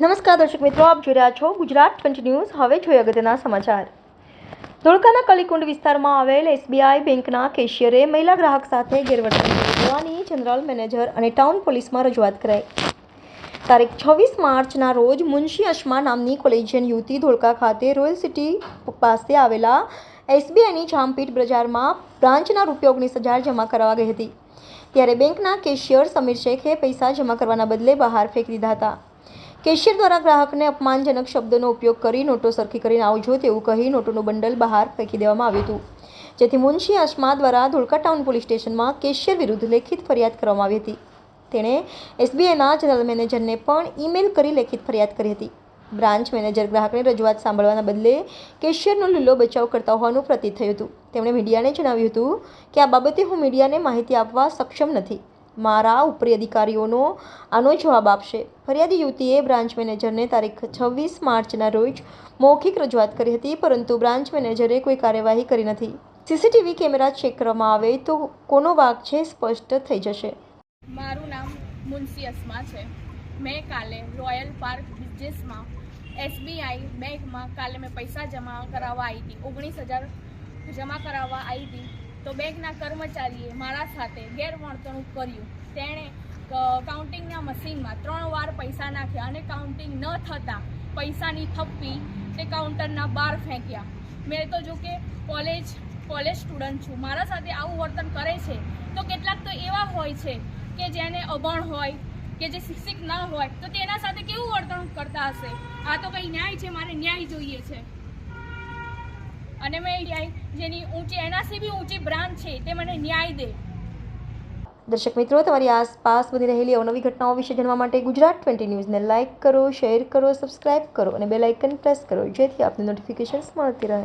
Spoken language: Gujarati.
નમસ્કાર દર્શક મિત્રો, આપ જોઈ રહ્યા છો ગુજરાત ટ્વેન્ટી ન્યૂઝ હવે જોઈએ અગત્યના સમાચાર. ધોળકાના કલીકુંડ વિસ્તારમાં આવેલ એસબીઆઈ બેંકના કેશિયરે મહિલા ગ્રાહક સાથે ગેરવર્તન હોવાની જનરલ મેનેજર અને ટાઉન પોલીસમાં રજૂઆત કરાઈ. તારીખ છવ્વીસ માર્ચના રોજ મુનશી અશ્મા નામની કોલેજિયન યુવતી ધોળકા ખાતે રોયલ સિટી પાસે આવેલા એસબીઆઈની જામપીટ બજારમાં બ્રાન્ચના રૂપિયા ઓગણીસ હજાર જમા કરાવવા ગઈ હતી. ત્યારે બેંકના કેશિયર સમીર શેખે પૈસા જમા કરવાના બદલે બહાર ફેંકી દીધા હતા. કેશિયર દ્વારા ગ્રાહકને અપમાનજનક શબ્દોનો ઉપયોગ કરી નોટો સરખી કરીને આવજો તેવું કહી નોટોનું બંડલ બહાર ફેંકી દેવામાં આવ્યું હતું. જેથી મુનશી આસમા દ્વારા ધોળકા ટાઉન પોલીસ સ્ટેશનમાં કેશિયર વિરુદ્ધ લેખિત ફરિયાદ કરવામાં આવી હતી. તેણે એસબીઆઈના જનરલ મેનેજરને પણ ઈમેલ કરી લેખિત ફરિયાદ કરી હતી. બ્રાન્ચ મેનેજર ગ્રાહકની રજૂઆત સાંભળવાના બદલે કેશિયરનો લીલો બચાવ કરતા હોવાનું પ્રતીત થયું હતું. તેમણે મીડિયાને જણાવ્યું હતું કે આ બાબતે હું મીડિયાને માહિતી આપવા સક્ષમ નથી. મારા ઉપરી અધિકારીઓનો આનો જવાબ આપશે. ફરિયાદી યુવતીએ બ્રાન્ચ મેનેજરને તારીખ છવ્વીસ માર્ચના રોજ મૌખિક રજૂઆત કરી હતી, પરંતુ બ્રાન્ચ મેનેજરે કોઈ કાર્યવાહી કરી નથી. સીસીટીવી કેમેરા ચેક કરવામાં આવે તો કોનો વાક છે સ્પષ્ટ થઈ જશે. મારું નામ મુનસી અસ્મા છે. મેં કાલે રોયલ પાર્ક બિઝનેસમાં એસબીઆઈ બેંકમાં કાલે મેં પૈસા જમા કરાવવા આવી હતી ઓગણીસ હજાર જમા કરાવવા આવી હતી તો બેંકના કર્મચારીએ મારા સાથે ગેરવર્તણૂક કર્યું. તેણે કાઉન્ટિંગના મશીનમાં ત્રણ વાર પૈસા નાખ્યા અને કાઉન્ટિંગ ન થતાં પૈસાની થપ્પી તે કાઉન્ટરના બહાર ફેંક્યા. મેં તો જો કે કોલેજ કોલેજ સ્ટુડન્ટ છું. મારા સાથે આવું વર્તન કરે છે તો કેટલાક તો એવા હોય છે કે જેને અભણ હોય, કે જે શિક્ષિત ન હોય, તો તેના સાથે કેવું વર્તણૂક કરતા હશે? આ તો કંઈ ન્યાય છે, મારે ન્યાય જોઈએ છે. અને મેં ન્યાય જેની ઊંચી એનાથી બી ઊંચી બ્રાન્ચ છે, તે મને ન્યાય દે. દર્શક મિત્રો, તમારી આસપાસ બની રહેલી અવનવી ઘટનાઓ વિશે જાણવા માટે ગુજરાત ટ્વેન્ટી ન્યૂઝને લાઇક કરો, શેર કરો, સબસ્ક્રાઇબ કરો અને બે લાઇકન પ્રેસ કરો, જેથી આપને નોટિફિકેશન્સ મળતી રહે.